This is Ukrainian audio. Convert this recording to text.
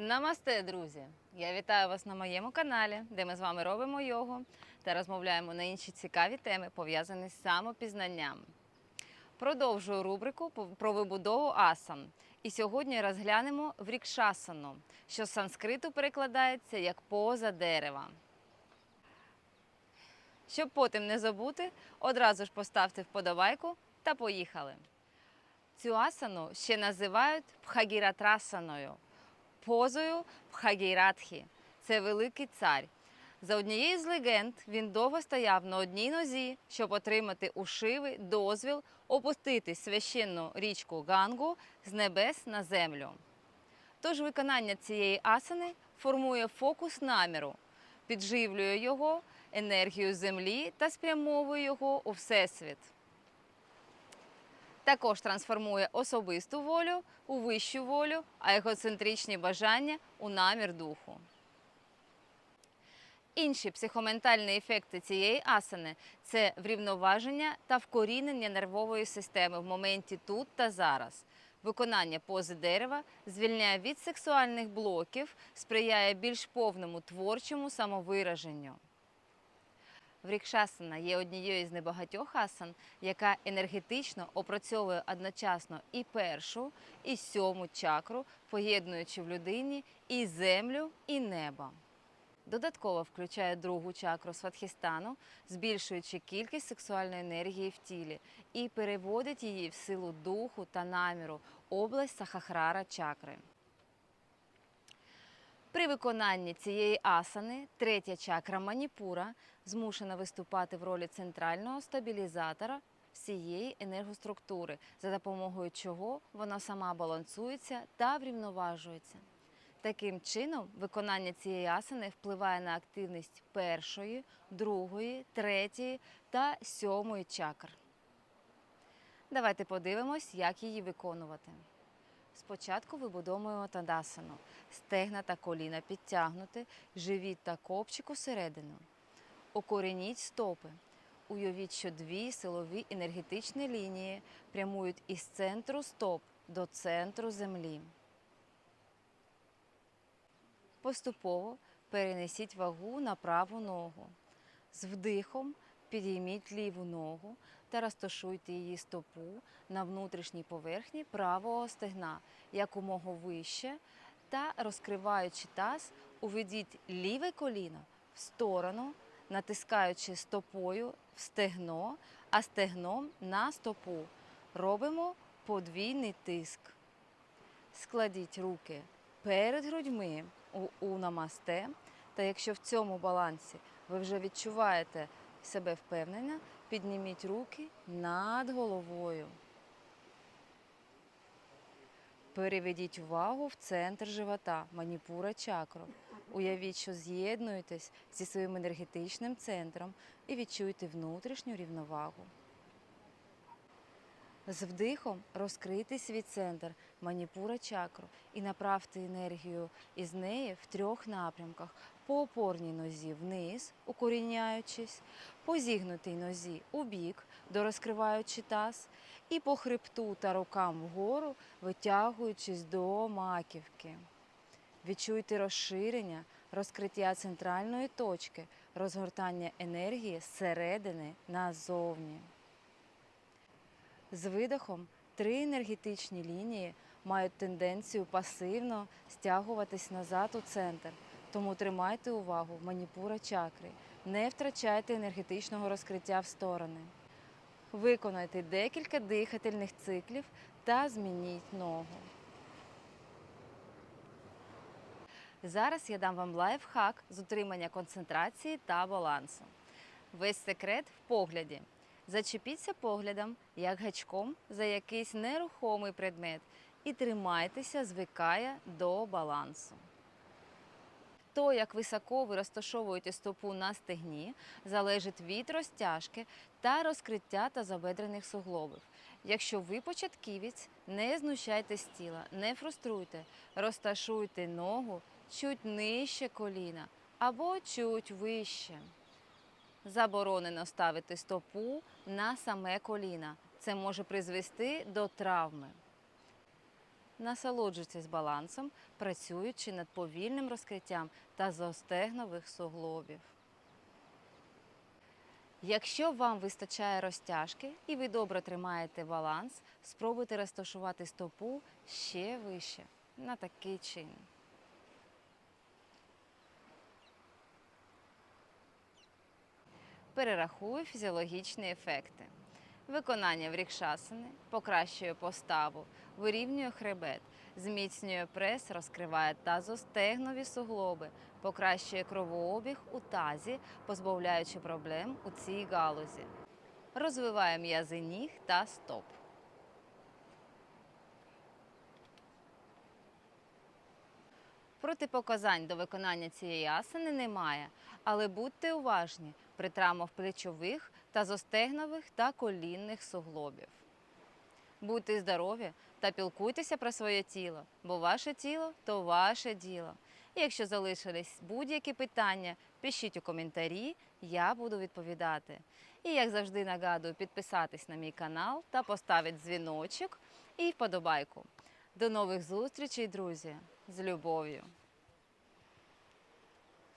Намасте, друзі! Я вітаю вас на моєму каналі, де ми з вами робимо йогу та розмовляємо на інші цікаві теми, пов'язані з самопізнанням. Продовжую рубрику про вибудову асан. І сьогодні розглянемо врікшасану, що з санскриту перекладається як поза дерева. Щоб потім не забути, одразу ж поставте вподобайку та поїхали. Цю асану ще називають пхагіратрасаною, позою Пхагіратхі. Це великий цар. За однією з легенд, він довго стояв на одній нозі, щоб отримати у Шиви дозвіл опустити священну річку Гангу з небес на землю. Тож виконання цієї асани формує фокус наміру, підживлює його енергію землі та спрямовує його у всесвіт. Також трансформує особисту волю у вищу волю, а егоцентричні бажання у намір духу. Інші психоментальні ефекти цієї асани це врівноваження та вкорінення нервової системи в моменті тут та зараз. Виконання пози дерева звільняє від сексуальних блоків, сприяє більш повному творчому самовираженню. Врікшасана є однією з небагатьох асан, яка енергетично опрацьовує одночасно і першу, і сьому чакру, поєднуючи в людині і землю, і небо. Додатково включає другу чакру сватхістану, збільшуючи кількість сексуальної енергії в тілі і переводить її в силу духу та наміру, область сахахрара чакри. При виконанні цієї асани третя чакра маніпура змушена виступати в ролі центрального стабілізатора всієї енергоструктури, за допомогою чого вона сама балансується та врівноважується. Таким чином, виконання цієї асани впливає на активність першої, другої, третьої та сьомої чакр. Давайте подивимось, як її виконувати. Спочатку вибудовуємо тадасану. Стегна та коліна підтягнути, живіт та копчик усередину. Окореніть стопи. Уявіть, що дві силові енергетичні лінії прямують із центру стоп до центру землі. Поступово перенесіть вагу на праву ногу. З вдихом підійміть ліву ногу та розташуйте її стопу на внутрішній поверхні правого стегна якомога вище та розкриваючи таз, уведіть ліве коліно в сторону, натискаючи стопою в стегно, а стегном на стопу. Робимо подвійний тиск. Складіть руки перед грудьми у, намасте. Та якщо в цьому балансі ви вже відчуваєте себе впевнено, підніміть руки над головою. Переведіть увагу в центр живота, маніпура чакру. Уявіть, що з'єднуєтесь зі своїм енергетичним центром і відчуйте внутрішню рівновагу. З вдихом розкрийте свій центр маніпура чакру і направте енергію із неї в трьох напрямках: по опорній нозі вниз, укоріняючись, по зігнутій нозі у бік, дорозкриваючи таз, і по хребту та рукам вгору, витягуючись до маківки. Відчуйте розширення, розкриття центральної точки, розгортання енергії зсередини назовні. З видихом три енергетичні лінії мають тенденцію пасивно стягуватись назад у центр. Тому тримайте увагу маніпура чакри. Не втрачайте енергетичного розкриття в сторони. Виконайте декілька дихательних циклів та змініть ногу. Зараз я дам вам лайфхак з утримання концентрації та балансу. Весь секрет в погляді. Зачепіться поглядом, як гачком, за якийсь нерухомий предмет, і тримайтеся, звикає до балансу. То, як високо ви розташовуєте стопу на стегні, залежить від розтяжки та розкриття тазобедрених суглобів. Якщо ви початківець, не знущайтесь з тіла, не фруструйте, розташуйте ногу чуть нижче коліна або чуть вище. Заборонено ставити стопу на саме коліна. Це може призвести до травми. Насолоджуйтесь балансом, працюючи над повільним розкриттям та зостегнових суглобів. Якщо вам вистачає розтяжки і ви добре тримаєте баланс, спробуйте розташувати стопу ще вище на такий чин. Перерахую фізіологічні ефекти. Виконання врікшасани покращує поставу, вирівнює хребет, зміцнює прес, розкриває тазостегнові суглоби, покращує кровообіг у тазі, позбавляючи проблем у цій галузі. Розвиває м'язи ніг та стоп. Протипоказань до виконання цієї асани немає, але будьте уважні при травмах плечових та зостегнових та колінних суглобів. Будьте здорові та пілкуйтеся про своє тіло, бо ваше тіло то ваше діло. Якщо залишились будь-які питання, пишіть у коментарі, я буду відповідати. І як завжди нагадую, підписатись на мій канал та поставити дзвіночок і вподобайку. До нових зустрічей, друзі! З любов'ю!